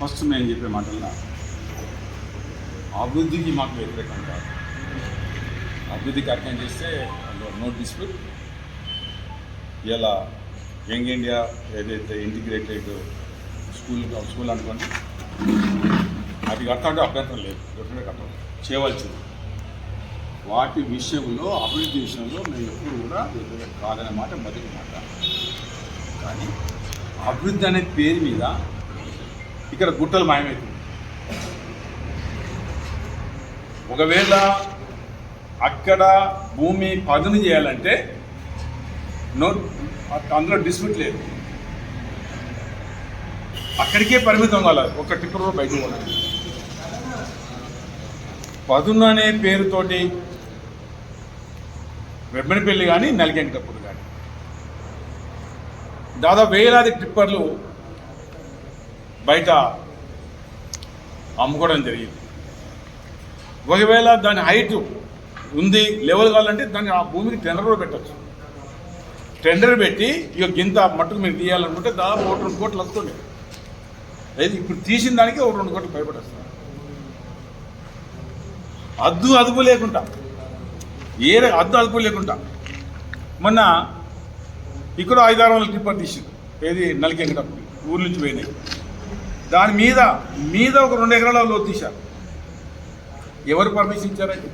First నేను చెప్పే మాటల్లో? అభివృద్ధికి మాకు వ్యతిరేకం కాదు అభివృద్ధి కార్యక్రమం చేస్తే నో డిస్ప్యూట్. ఇలా యంగ్ ఇండియా ఏదైతే ఇంటిగ్రేటెడ్ స్కూల్ స్కూల్ అనుకోండి అది కట్టాలంటే అభ్యంతరం లేదు. డెఫినెట్గా కట్టాలి చేయవలసింది. వాటి విషయంలో అభివృద్ధి విషయంలో మేము ఎప్పుడు కూడా కాదనే మాట మొదటి మాట. కానీ అభివృద్ధి అనే పేరు మీద ఇక్కడ గుట్టలు మాయమవుతుంది ఒకవేళ అక్కడ భూమి పదును చేయాలంటే నో అందులో డిస్ప్యూట్ లేదు. అక్కడికే పరిమితం కావాలి ఒక టిప్పర్ కూడా బయటకు పోవాలి పదును అనే పేరుతోటి వెబ్బనిపల్లి కానీ నలిగెంకటప్పుడు కానీ దాదాపు వేలాది టిప్పర్లు బయట అమ్ముకోవడం జరిగింది. ఒకవేళ దాని హైట్ ఉంది లెవెల్ కావాలంటే దాన్ని ఆ భూమికి టెండర్ కూడా పెట్టచ్చు. టెండర్ పెట్టి ఇక గింత మట్టుకు మీరు తీయాలనుకుంటే దాదాపు ఒకటి రెండు కోట్లు వస్తుంది. అయితే ఇప్పుడు తీసిన దానికి ఒక రెండు కోట్లు భయపడేస్తుంది అద్దు అదుపు లేకుండా ఏ అద్దు అదుపు లేకుండా మొన్న ఇక్కడ ఐదారు వందల టిప్పర్ తీసింది ఏది నలికెంకటప్పుడు ఊరి నుంచి పోయినాయి దాని మీద మీద ఒక రెండు ఎకరాల లోతు తీశారు. ఎవరు పర్మిషన్ ఇచ్చారండి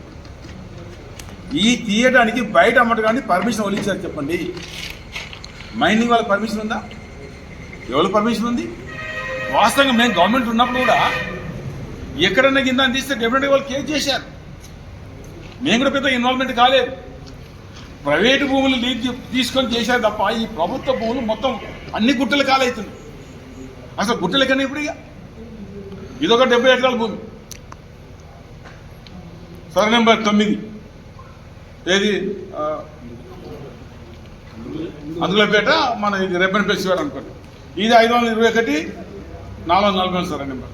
ఈ తీయడానికి బయట అమ్మటం పర్మిషన్ వదిలించారు చెప్పండి. మైనింగ్ వాళ్ళ పర్మిషన్ ఉందా? ఎవరు పర్మిషన్ ఉంది? వాస్తవంగా మేము గవర్నమెంట్ ఉన్నప్పుడు కూడా ఎక్కడన్నా కింద తీస్తే డెఫినెట్గా వాళ్ళు కేర్ చేశారు. మేము కూడా పెద్ద ఇన్వాల్వ్మెంట్ కాలేదు. ప్రైవేటు భూములు తీసుకొని చేశారు తప్ప ఈ ప్రభుత్వ భూములు మొత్తం అన్ని గుట్టలు కాలవుతున్నాయి అసలు గుట్టలు ఇప్పుడు ఇక. ఇదొక డెబ్బై ఎకరాల భూమి. సర్ నెంబర్ తొమ్మిది. ఏది? అందులో అందులోపేట మన ఇది రెబ్బన్ ఫెస్టివల్ అనుకోండి. ఇది ఐదు వందల ఇరవై ఒకటి నాలుగు వందల నలభై సరే నెంబర్.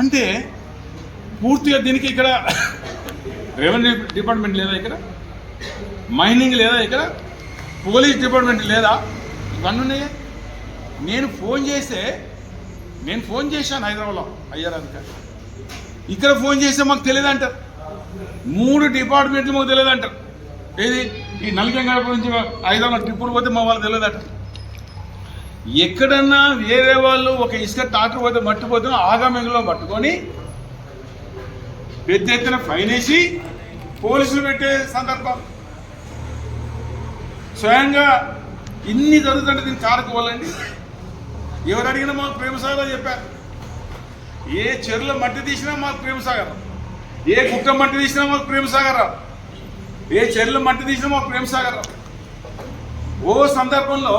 అంటే పూర్తిగా దీనికి ఇక్కడ రెవెన్యూ డిపార్ట్మెంట్ లేదా ఇక్కడ? మైనింగ్ లేదా ఇక్కడ? పోలీస్ డిపార్ట్మెంట్ లేదా? ఇవన్నీ ఉన్నాయా? నేను ఫోన్ చేస్తే నేను ఫోన్ చేశాను హైదరాబాద్లో అయ్యారు అధికారి. ఇక్కడ ఫోన్ చేస్తే మాకు తెలియదు అంటారు మూడు డిపార్ట్మెంట్లు మాకు తెలియదు అంటారు ఏది? ఈ నలిగంగడ నుంచి హైదరాబాద్ ట్రిప్పులు పోతే మా వాళ్ళు తెలియదు అంటారు ఎక్కడన్నా వేరే వాళ్ళు ఒక ఇసుక టాటర్ పోతే మట్టి పోతే పట్టుకొని పెద్ద ఎత్తున ఫైన్ వేసి పోలీసులు పెట్టే సందర్భం. స్వయంగా ఇన్ని జరుగుతుంటే దీన్ని కారుకోవాలండి ఎవరు అడిగినా మాకు ప్రేమసాగర్ చెప్పారు ఏ చెరువులో మట్టి తీసినా మాకు ప్రేమసాగర్ ఏ గుట్ట మట్టి తీసినా మాకు ప్రేమసాగర్ ఏ చెరువులో మట్టి తీసినా మాకు ప్రేమసాగర్ ఓ సందర్భంలో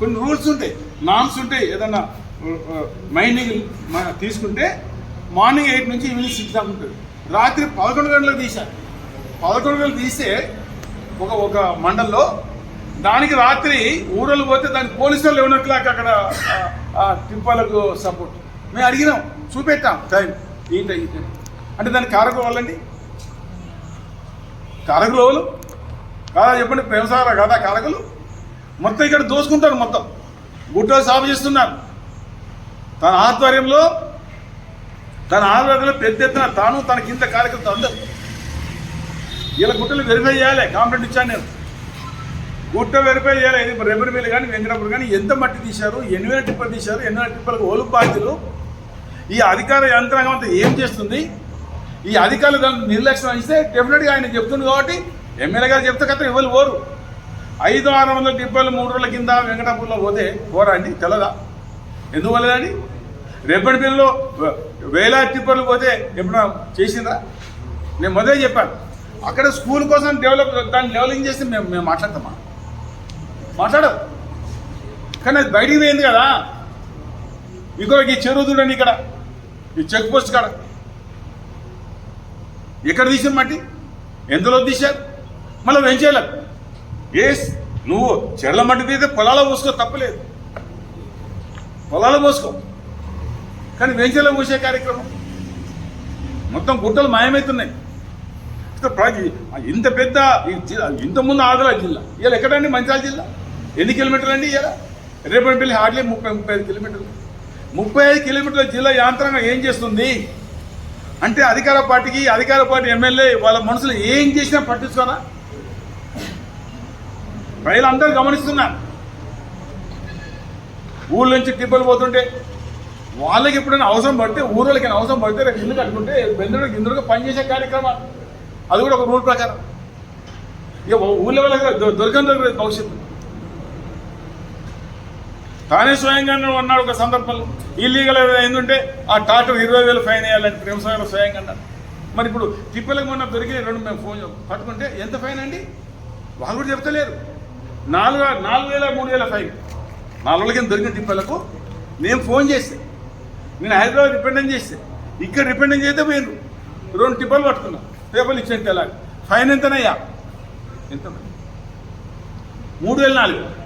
కొన్ని రూల్స్ ఉంటాయి. నామ్స్ ఉంటాయి ఏదన్నా మైనింగ్ తీసుకుంటే మార్నింగ్ ఎయిట్ నుంచి ఈవినింగ్ సిక్స్ దాకా ఉంటుంది. రాత్రి పదకొండు గంటలకు తీశారు. పదకొండు గంటలు తీస్తే ఒక ఒక మండల్లో దానికి రాత్రి ఊరలు పోతే దానికి పోలీసు వాళ్ళు లెవెన్ ఓ క్లాక్ అక్కడ టింపాలకు సపోర్ట్ మేము అడిగినాం చూపెట్టాం. టైం. ఈ టైం ఈ టైం? అంటే దానికి కారకులు వాళ్ళండి? కారకులు వాళ్ళు కాదా చెప్పండి ప్రేమసాగర కాదా కారకులు? మొత్తం ఇక్కడ దోసుకుంటారు మొత్తం. గుట్టలు సాగు చేస్తున్నారు. తన ఆధ్వర్యంలో తన ఆధ్వర్యంలో పెద్ద ఎత్తున తాను తన కింద కార్యకర్తలు అందరు. ఇలా గుట్టలు వెరిఫై చేయాలి కాంప్లైంట్ ఇచ్చాను నేను. గుట్ట వెరిఫై చేయాలి. ఇది కానీ వెంకటపురం కానీ ఎంత మట్టి తీశారు? ఎన్ని టిప్పలు తీశారు? ఎన్ని టిప్పలకు ఓలు బాధ్యులు? ఈ అధికార యంత్రాంగం అంతా ఏం చేస్తుంది? ఈ అధికారులు దాన్ని నిర్లక్ష్యం ఇస్తే డెఫినెట్గా ఆయన చెప్తుంది కాబట్టి ఎమ్మెల్యే గారు చెప్తే కదా ఇవ్వలు పోరు ఐదు ఆరు వందల టిప్పలు మూడు రోజుల కింద వెంకటాపూర్లో పోతే పోరా అండి తెలదా ఎందువల్లదండి రేపటి బిల్లులో వేల టిప్పర్లు పోతే ఎప్పుడన్నా చేసిందా నేను మొదలే చెప్పాను. అక్కడ స్కూల్ కోసం డెవలప్ దాన్ని డెవలపింగ్ చేస్తే మేము మేము మాట్లాడతామా? మాట్లాడవు కానీ అది బయటికి పోయింది కదా. ఇంకో ఈ చెరువు చూడండి ఇక్కడ. ఈ చెక్ పోస్ట్ కాడ. ఎక్కడ తీసారు మట్టి? ఎందులో తీశారు? మళ్ళీ వెంచేయాలి ఏస్ నువ్వు చెర్ల మట్టి తీస్తే పొలాలో పోసుకో తప్పలేదు. పొలాలో పోసుకో. కానీ వెంచేలో పోసే కార్యక్రమం. మొత్తం గుట్టలు మాయమవుతున్నాయి ఇంత పెద్ద ఇంతకుముందు జిల్లా ముందు జిల్లా. ఇలా ఎక్కడండి మంచిర్యాల జిల్లా? ఎన్ని కిలోమీటర్లు అండి ఇలా రేపటిపల్లి హార్డ్లీ ముప్పై ముప్పై ఐదు కిలోమీటర్లు. ముప్పై ఐదు కిలోమీటర్ల జిల్లా యాంత్రాంగం ఏం చేస్తుంది? అంటే అధికార పార్టీకి అధికార పార్టీ ఎమ్మెల్యే వాళ్ళ మనుషులు ఏం చేసినా పట్టించుకోనా? ప్రజలందరూ గమనిస్తున్నారు. ఊళ్ళ నుంచి టిబ్బలు పోతుంటే వాళ్ళకి ఎప్పుడైనా అవసరం పడితే ఊళ్ళకి అవసరం పడితే రేపు ఇల్లు కట్టుకుంటే బెందుడు గిందుడుగా పనిచేసే కార్యక్రమాలు. అది కూడా ఒక రూల్ ప్రకారం. ఇక ఊళ్ళో వాళ్ళకి దొరకని దొరకలేదు భవిష్యత్తు. తానే స్వయంగా అన్నాడు ఒక సందర్భంలో. ఇల్లీగల్ ఏంటంటే ఆ టాటర్ ఇరవై వేలు ఫైన్ వేయాలంటే ప్రేమస్వామి స్వయంగా అన్నాడు. మరి ఇప్పుడు తిప్పలకు మొన్న దొరికిన రెండు మేము ఫోన్ పట్టుకుంటే ఎంత ఫైన్ అండి? వాళ్ళు కూడా చెప్తలేరు. నాలుగు నాలుగు వేల మూడు వేల ఫైన్. నాలుగు వేలకి దొరికిన తిప్పలకు నేను ఫోన్ చేస్తే నేను హైదరాబాద్ రిపెండెంట్ చేస్తే ఇక్కడ రిపెండెంట్ చేస్తే పోయినరు. రెండు టిప్పలు పట్టుకున్నా. పేపర్లు ఇచ్చేంత ఎలా ఫైన్ ఎంతనయ్యా? ఎంత మూడు వేల నాలుగు వేలు.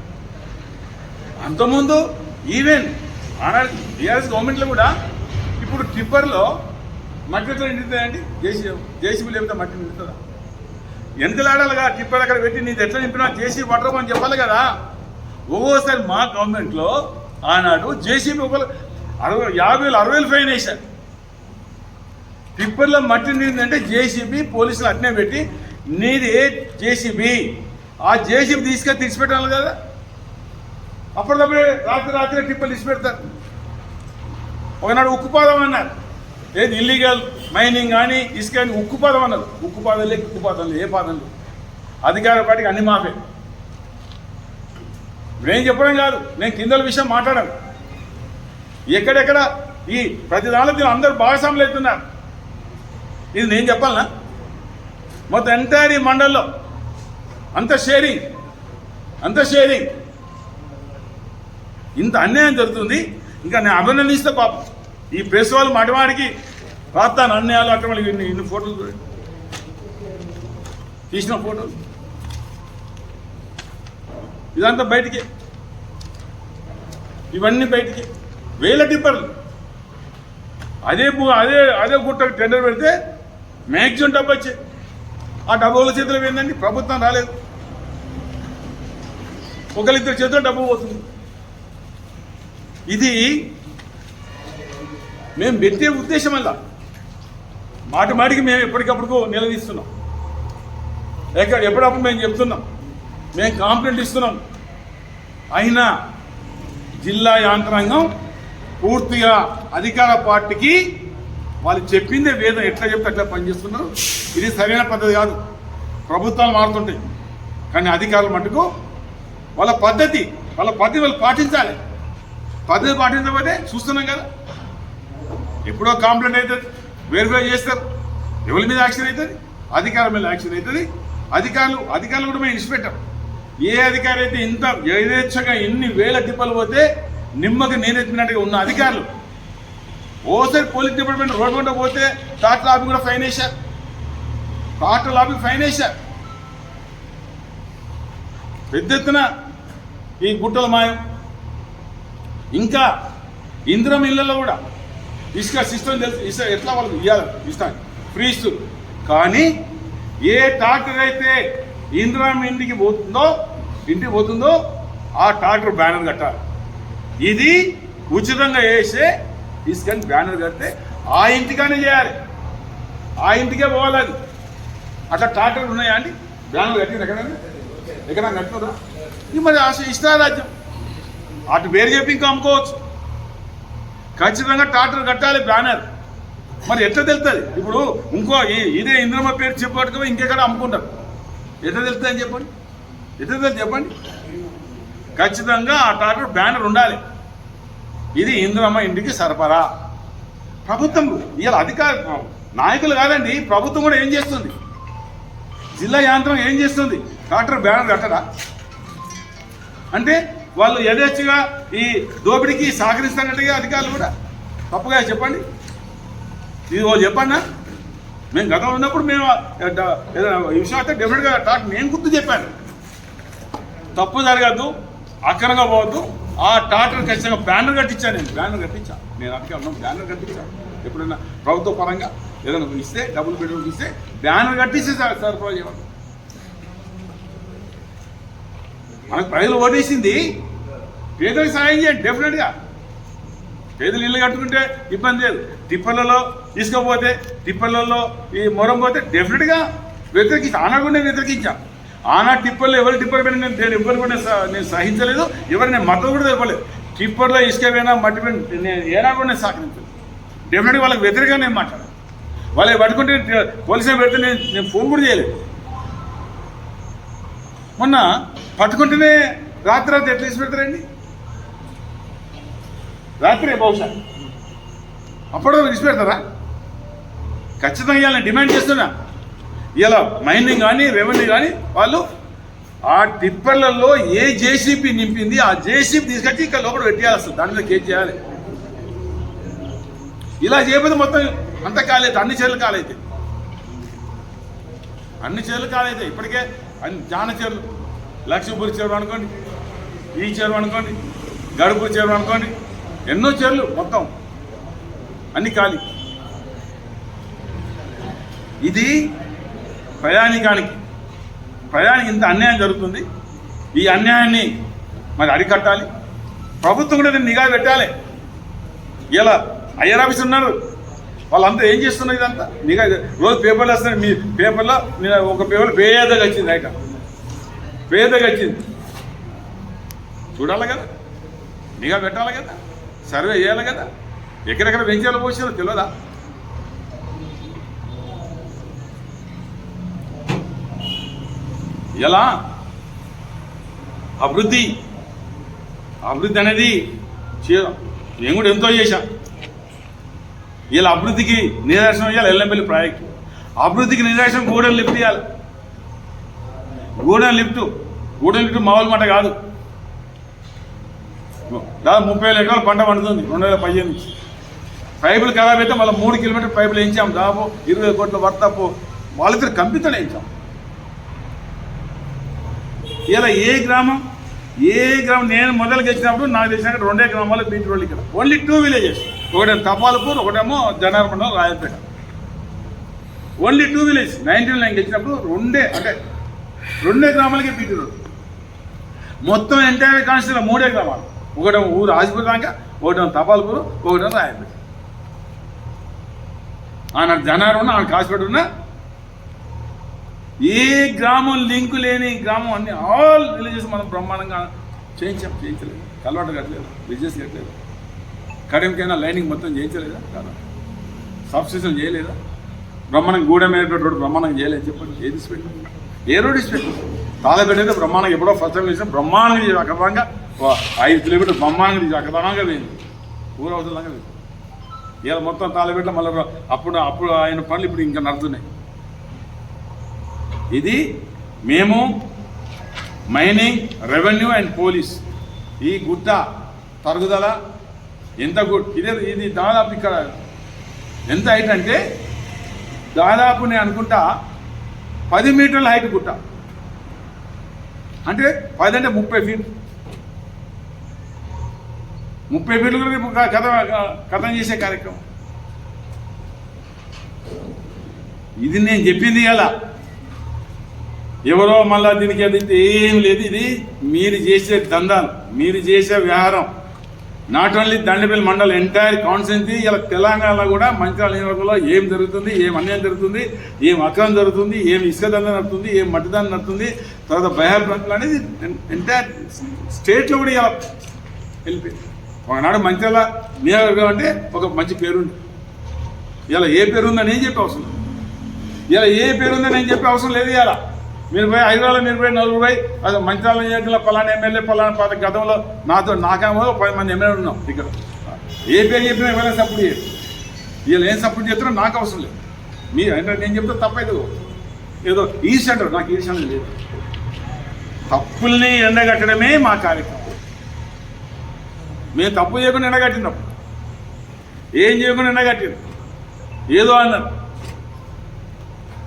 అంతకుముందు ఈవెన్ ఆనాడు బీఆర్ఎస్ గవర్నమెంట్లో కూడా ఇప్పుడు టిప్పర్లో మట్టి ఎట్లా నిండుతుందండి జేసీ జేసీబీ లేకపోతే మట్టి నిండుతుందా? ఎంతలాడాలిగా టిప్పర్ అక్కడ పెట్టి నీది ఎట్లా నింపినా జేసీ అని చెప్పాలి కదా. ఒక్కోసారి మా గవర్నమెంట్లో ఆనాడు జేసీబీ ఒక అరవై యాభై వేలు అరవై వేలు ఫైన్ వేశారు. టిప్పర్లో మట్టి నిండిందంటే జేసీబీ పోలీసులు అట్నే పెట్టి నీది జేసీబీ? ఆ జేసీబీ తీసుకొని తీసిపెట్టాలి కదా. అప్పటికప్పుడే రాత్రి రాత్రి టిప్పలు తీసి పెడతారు. ఒకనాడు ఉక్కుపాదం అన్నారు. ఏది ఇల్లీగల్ మైనింగ్ కానీ ఇసుక కానీ ఉక్కుపాదం అన్నారు. ఉక్కుపాదం లేదు ఉక్కుపాదం లేదు ఏ పాదం లేదు. అధికార పార్టీకి అన్ని మాఫే. నేను చెప్పడం కాదు. నేను కిందల విషయం మాట్లాడాను ఎక్కడెక్కడ ఈ ప్రతి దానిలో అందరూ భాగస్వాములు అవుతున్నారు. ఇది నేను చెప్పాలనా? మొత్తం ఎంటైర్ ఈ మండల్లో అంత షేరింగ్ అంత షేరింగ్ ఇంత అన్యాయం జరుగుతుంది. ఇంకా నేను అభినందిస్తే పాపం. ఈ ప్రెస్ వాళ్ళు మటవాడికి రాస్తాను అన్యాయాలు అక్రమాలు ఇన్ని ఇన్ని ఫోటోలు చూడండి తీసిన ఫోటోలు. ఇదంతా బయటికి. ఇవన్నీ బయటికి. వేల టిప్పర్లు. అదే అదే అదే గుట్టకు టెండర్ పెడితే మ్యాక్సిమం డబ్బు వచ్చాయి ఆ డబ్బుల చేతిలో ఏంటండి ప్రభుత్వం రాలేదు. ఒకరిద్దరు చేతిలో డబ్బు పోతుంది. ఇది మేము పెట్టే ఉద్దేశం అలా. మాట మాటికి మేము ఎప్పటికప్పుడు నిలదీస్తున్నాం. ఎక్కడ ఎప్పుడప్పుడు మేము చెప్తున్నాం. మేము కాంప్లైంట్ ఇస్తున్నాం. అయినా జిల్లా యాంత్రాంగం పూర్తిగా అధికార పార్టీకి వాళ్ళు చెప్పిందే వేదం. ఎట్లా చెప్తే అట్లా పనిచేస్తున్నారు. ఇది సరైన పద్ధతి కాదు. ప్రభుత్వాలు మారుతుంటాయి. కానీ అధికారులు మటుకు వాళ్ళ పద్ధతి వాళ్ళ పద్ధతి వాళ్ళు పాటించాలి. పద్ధతి పాటించకపోతే చూస్తున్నాం కదా. ఎప్పుడో కాంప్లైంట్ అవుతుంది వెరిఫై చేస్తారు. ఎవరి మీద యాక్షన్ అవుతుంది? అధికారం మీద యాక్షన్ అవుతుంది. అధికారులు అధికారులు కూడా మేము ఇన్స్పెక్టర్. ఏ అధికారి అయితే ఇంత యథేచ్ఛగా ఎన్ని వేల తిప్పలు పోతే నిమ్మకి నేనెత్తినట్టుగా ఉన్న అధికారులు ఓసారి పోలీస్ డిపార్ట్మెంట్ రోడ్డు వెంట పోతే టాటా లాబీ కూడా ఫైన్ వేశారు టాటా లాబీ ఫైన్ వేశారు పెద్ద ఎత్తున ఈ గుట్టల మాయం. ఇంకా ఇంద్రం ఇళ్ళలో కూడా ఇసుక సిస్టమ్ తెలుసు ఇసుక ఎట్లా వాళ్ళకి ఇవ్వాలి ఇస్తాను ఫ్రీ ఇస్తుంది కానీ ఏ ట్రాక్టర్ అయితే ఇంద్రం ఇంటికి పోతుందో ఇంటికి పోతుందో ఆ ట్రాక్టర్ బ్యానర్ కట్టాలి. ఇది ఉచితంగా వేసే ఇసుకని బ్యానర్ కడితే ఆ ఇంటికానే చేయాలి. ఆ ఇంటికే పోవాలి అది. అట్లా ట్రాక్టర్లు ఉన్నాయా అండి? బ్యానర్ కట్టింది ఎక్కడ ఎక్కడ కట్టురా ఇది మరి ఇష్టారాజ్యం. అటు వేరు చెప్పి ఇంకా అమ్ముకోవచ్చు. ఖచ్చితంగా ట్రాక్టర్ కట్టాలి బ్యానర్. మరి ఎట్లా తెలుస్తుంది ఇప్పుడు ఇంకో ఇదే ఇంద్రమ్మ పేరు చెప్పట్టుగా ఇంకెక్కడ అమ్ముకుంటారు? ఎట్లా తెలుస్తుంది అని చెప్పండి? ఎట్లా తెలుసు చెప్పండి? ఖచ్చితంగా ఆ ట్రాక్టర్ బ్యానర్ ఉండాలి. ఇది ఇంద్రమ్మ ఇంటికి సరఫరా. ప్రభుత్వం ఇలా అధికార నాయకులు కాదండి ప్రభుత్వం కూడా ఏం చేస్తుంది? జిల్లా యాంత్రం ఏం చేస్తుంది? ట్రాక్టర్ బ్యానర్ కట్టరా అంటే వాళ్ళు యథేచ్ఛగా ఈ దోపిడీకి సహకరిస్తున్నట్టుగా అధికారులు కూడా. తప్పుగా చెప్పండి. ఇది ఓ చెప్పన్నా. మేము గతంలో ఉన్నప్పుడు మేము ఈ విషయం అయితే డెఫినెట్గా టాక్ నేను గుర్తు చెప్పాను. తప్పు జరగద్దు అక్కడగా పోవద్దు. ఆ టాటర్ ఖచ్చితంగా బ్యానర్ కట్టించాను నేను. బ్యానర్ కట్టించాను నేను అధికారులు బ్యానర్ కట్టించాను ఎప్పుడైనా ప్రభుత్వ పరంగా ఏదైనా ఇస్తే డబ్బులు పెట్టుకుని ఇస్తే బ్యానర్ కట్టిస్తే సార్ సరఫరా చేయాలి మనకు ప్రజలు ఓటేసింది పేదలకు సాయం చేయండి డెఫినెట్గా పేదలు ఇల్లు కట్టుకుంటే ఇబ్బంది లేదు. టిప్పర్లలో తీసుకపోతే టిప్పర్లలో ఈ మొరం పోతే డెఫినెట్గా వ్యతిరేకించా ఆనాడు కూడా నేను వ్యతిరేకించా. ఆనాడు టిప్పర్లో ఎవరు టిప్పర్ పోయినా నేను నేను ఎవరు కూడా నేను సహించలేదు ఎవరు నేను మద్దతు కూడా తెలపలేదు. టిప్పర్లో ఇసుక పోయినా మట్టి పైన నేను ఏనాడు కూడా నేను సహకరించలేదు. డెఫినెట్గా వాళ్ళకి వ్యతిరేకంగా నేను మాట్లాడాను. వాళ్ళు పట్టుకుంటే పోలీసులు పెడితే నేను నేను ఫోన్ కూడా చేయలేదు. మొన్న పట్టుకుంటేనే రాత్రి రాత్రి ఎట్లా తీసి పెడతారండి? రాత్రే బహుశా. అప్పుడు తీసి పెడతారా? ఖచ్చితంగా ఇవాళ డిమాండ్ చేస్తున్నా. ఇలా మైనింగ్ కానీ రెవెన్యూ కానీ వాళ్ళు ఆ టిప్పర్లలో ఏ జేసీపీ నింపింది ఆ జేసీపీ తీసుకొచ్చి ఇక్కడ లోపల పెట్టేయాలి అసలు దాని మీద కేసు చేయాలి. ఇలా చేయబోతే మొత్తం అంత కాలేదు. అన్ని చర్యలు కాలైతే. అన్ని చర్యలు కాలైతే. ఇప్పటికే అన్ని చాలా చీరలు. లక్ష్మీపూర్ చీరలు అనుకోండి ఈ చీరలు అనుకోండి గడుపూరి చీరలు అనుకోండి ఎన్నో చీరలు మొత్తం అన్ని ఖాళీ. ఇది ప్రయాణికానికి ప్రయాణికి ఇంత అన్యాయం జరుగుతుంది. ఈ అన్యాయాన్ని మరి అరికట్టాలి. ప్రభుత్వం కూడా నిఘా పెట్టాలి. ఇలా ఐఆర్ ఆఫీస్ ఉన్నారు. వాళ్ళంతా ఏం చేస్తున్నారు ఇదంతా? నీకు రోజు పేపర్లు వస్తున్నాయి. మీ పేపర్లో ఒక పేపర్లో పేదగా వచ్చింది ఐట పేదగా వచ్చింది. చూడాలి కదా. నిఘా పెట్టాలి కదా. సర్వే చేయాలి కదా. ఎక్కడెక్కడ వెంచాలో పోసారో తెలియదా ఎలా? అభివృద్ధి. అభివృద్ధి అనేది చే- నేను కూడా ఎంతో చేశాను ఇలా అభివృద్ధికి నిదర్శనం ఇవ్వాలి ఎల్లంపల్లి ప్రాజెక్టు. అభివృద్ధికి నిదర్శనం గూడెం లిఫ్ట్ ఇవ్వాలి గూడెం లిఫ్ట్ గూడెం లిఫ్ట్ మామూలు మాట కాదు. దాదాపు ముప్పై వేల ఎకరాలు పంట పండుతుంది రెండు వేల పదిహేను నుంచి. పైపులు ఖరాబ్ అయితే మళ్ళీ మూడు కిలోమీటర్ పైపులు వేయించాం. దాదాపు ఇరవై కోట్ల వర్తపు వాళ్ళిద్దరు కంపితలు వేయించాం. ఇలా ఏ గ్రామం ఏ గ్రామం నేను మొదలు వచ్చినప్పుడు నాకు తెలిసిన రెండే గ్రామాలు బీచ్ రోడ్లు ఇక్కడ. Only two villages. ఒకటేమో తపాలపూర్ ఒకటేమో జనార్ మండలం Rayapeta only two village nineteen nine వచ్చినప్పుడు రెండే అంటే రెండే గ్రామాలకే పీటీ రోడ్ మొత్తం ఎంటైర్ కాన్స్టిట్యూషన్ మూడే గ్రామాలు. ఒకటేమో ఊరు ఆసిపూర్ దాకా ఒకటేమో తపాలపూర్ ఒకటేమో రాయపేట ఆయన జనారు ఉన్న ఆడ కాసిపేట ఉన్న ఏ గ్రామం లింకు లేని గ్రామం అన్ని ఆల్ విలేజెస్ మనం బ్రహ్మాండంగా చేయించాం చేయించలేదు. కలవాటు కట్టలేదు బిజినెస్ కట్టలేదు. కడెంకైనా లైనింగ్ మొత్తం చేయించలేదా? కాదా? సబ్స్టేషన్ చేయలేదా? బ్రహ్మాండం గూడెం రోడ్డు రోడ్ బ్రహ్మాండంగా చేయలేదు చెప్పండి. ఏది స్పెక్ట్? ఏ రోడ్ ఇసి పెట్టాం తాళపేట అయితే బ్రహ్మాండంగా ఎప్పుడో ఫస్ట్ టైం చేసిన బ్రహ్మాండంగా చేసి ఐదు కిలోమీటర్ బ్రహ్మాండంగా చేసి పోయింది. ఊరవతలంగా పోయింది. ఇలా మొత్తం తాళబెట్ల మళ్ళీ అప్పుడు అప్పుడు ఆయన పనులు ఇప్పుడు ఇంకా నడుతున్నాయి ఇది మేము మైనింగ్ రెవెన్యూ అండ్ పోలీస్ ఈ గుట్ట తరుగుదల ఎంత గుడ్. ఇదే ఇది దాదాపు ఇక్కడ ఎంత హైట్ అంటే దాదాపు నేను అనుకుంటా పది మీటర్ల హైట్ గుట్ట. అంటే పది అంటే ముప్పై ఫీట్. ముప్పై ఫీట్లు కూడా రేపు కథ కథం చేసే కార్యక్రమం. ఇది నేను చెప్పింది ఎలా ఎవరో మళ్ళా దీనికి అది ఏం లేదు. ఇది మీరు చేసే దందాలు మీరు చేసే వ్యవహారం. Not only Dandapalli mandal entire constituency ఇలా తెలంగాణలో కూడా మంచిర్యాల నియోజకవర్గంలో ఏం జరుగుతుంది ఏం అన్యాయం జరుగుతుంది ఏం అక్రమం జరుగుతుంది ఏం ఇసుక దంద నడుతుంది ఏం మట్టి దంద నడుతుంది తర్వాత బయర్ ప్రాంతాలు అనేది ఎంటైర్ స్టేట్లో కూడా ఇలా వెళ్ళిపోయింది. ఒకనాడు మంచిర్యాల నియోజకవర్గం అంటే ఒక మంచి పేరుంది. ఇలా ఏ పేరు ఉందని ఏం చెప్పే అవసరం ఇలా ఏ పేరు ఉందని నేను చెప్పే అవసరం లేదు ఇలా మీరు పోయి హైదరాబాద్ మీరు పోయి నలుగురు పోయి అది మంచిర్యాల నియోజకవర్గంలో పలానా ఎమ్మెల్యే పలానా పాత గతంలో నాతో నాకేమో పది మంది ఎమ్మెల్యే ఉన్నాం ఇక్కడ ఏ పేరు చెప్పినా ఎవరైనా సపోర్ట్ చేయరు. వీళ్ళు ఏం సపోర్ట్ చేస్తారో నాకు అవసరం లేదు. మీరు అంటే నేను చెప్తే తప్పైదు ఏదో ఈస్ట్ అంటారు. నాకు ఈస్ అనేది లేదు. తప్పుల్ని ఎండగట్టడమే మా కార్యక్రమం. మేము తప్పు చేయకుండా ఎండగట్టినాం. ఏం చేయకుండా ఎండగట్టినాం. ఏదో అన్నారు.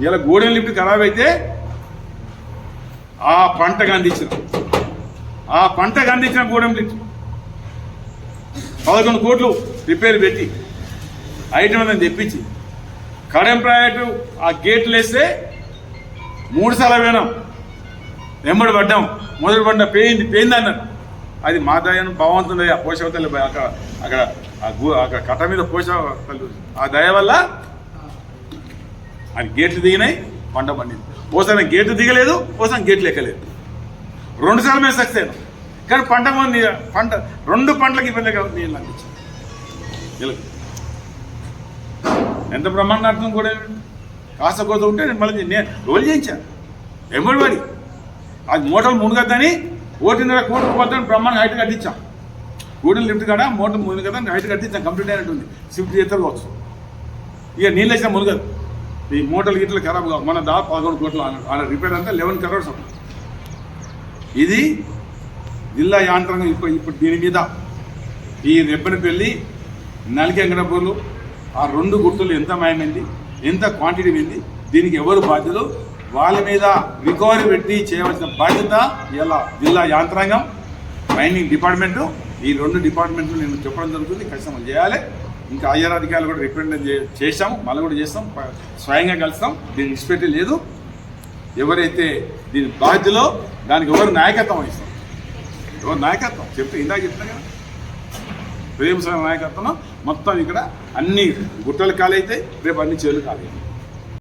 ఇలా గోడెం లిఫ్ట్ ఖరాబ్ అయితే ఆ పంటకు అందించిన ఆ పంటకు అందించిన గోడెం లిఫ్ట్. పదకొండు కోట్లు రిపేర్ పెట్టి ఐటమ్ తెప్పించి. కడెం ప్రాజెక్టు ఆ గేట్లు వేస్తే మూడు సార్లు పోయినాం వెంబడి పడ్డాం. మొదటి పడ్డ పేయింది పేయింది అన్నారు అది మా దయను భగవంతుని దయ పోషవతల్లి అక్కడ అక్కడ ఆ గు ఆ కట్ట మీద పోసా ఆ దయ వల్ల ఆయన గేట్లు దిగినాయి పంట పండింది. ఓసారి గేటు దిగలేదు ఓసారి గేట్లు ఎక్కలేదు రెండు సార్లు మేము సక్సెస్ అయినాం. కానీ పంట పంట రెండు పంటలకు ఇబ్బంది కాదు నీళ్ళు అందించాను వీళ్ళకి. ఎంత బ్రహ్మాండార్థం కూడా కాస్త కోత ఉంటే నేను మళ్ళీ నేను రోజు చేయించాను ఎంబడి వాడి అది మోటార్ మునుగద్దని ఓటిన్నర కోటి రూపాయలతో బ్రహ్మాండ హైట్ కట్టించాం. గూడెం లిఫ్ట్ కాడ మోటార్ మునుగదని హైట్ కట్టించాం. కంప్లీట్ అయినట్టుంది. షిఫ్ట్ చేస్తారు కావచ్చు ఇక నీళ్ళు వేసిన మునుగదు. ఈ మూటలు గిట్ల ఖరాబ్ కావు. మన దా పదకొండు కోట్లు ఆన రిపేర్ అంతా లెవెన్ కరోడ్స్ ఇది జిల్లా యాంత్రాంగం ఇప్పుడు ఇప్పుడు దీని మీద ఈ రెబ్బనపల్లి నలికి వెంకటపూర్లు ఆ రెండు గుర్తులు ఎంత మాయమైంది ఎంత క్వాంటిటీ అయింది దీనికి ఎవరు బాధ్యులు వాళ్ళ మీద రికవరీ పెట్టి చేయవలసిన బాధ్యత ఇలా జిల్లా యాంత్రాంగం మైనింగ్ డిపార్ట్మెంటు ఈ రెండు డిపార్ట్మెంట్లు నేను చెప్పడం జరుగుతుంది ఖచ్చితంగా చేయాలి. ఇంకా ఐఆర్ అధికారులు కూడా రిప్రజెంట్ చేసాం మళ్ళీ కూడా చేస్తాం. స్వయంగా కలుస్తాం. దీన్ని ఇన్స్పెక్టర్ లేదు. ఎవరైతే దీని బాధ్యలో దానికి ఎవరు నాయకత్వం వహిస్తాం. ఎవరు నాయకత్వం? చెప్తే ఇందాక చెప్తున్నా కదా. ప్రేమ నాయకత్వం మొత్తం ఇక్కడ అన్ని గుట్టలు ఖాళీ అయితే రేపు అన్ని చేతులు ఖాళీ అవుతాయి.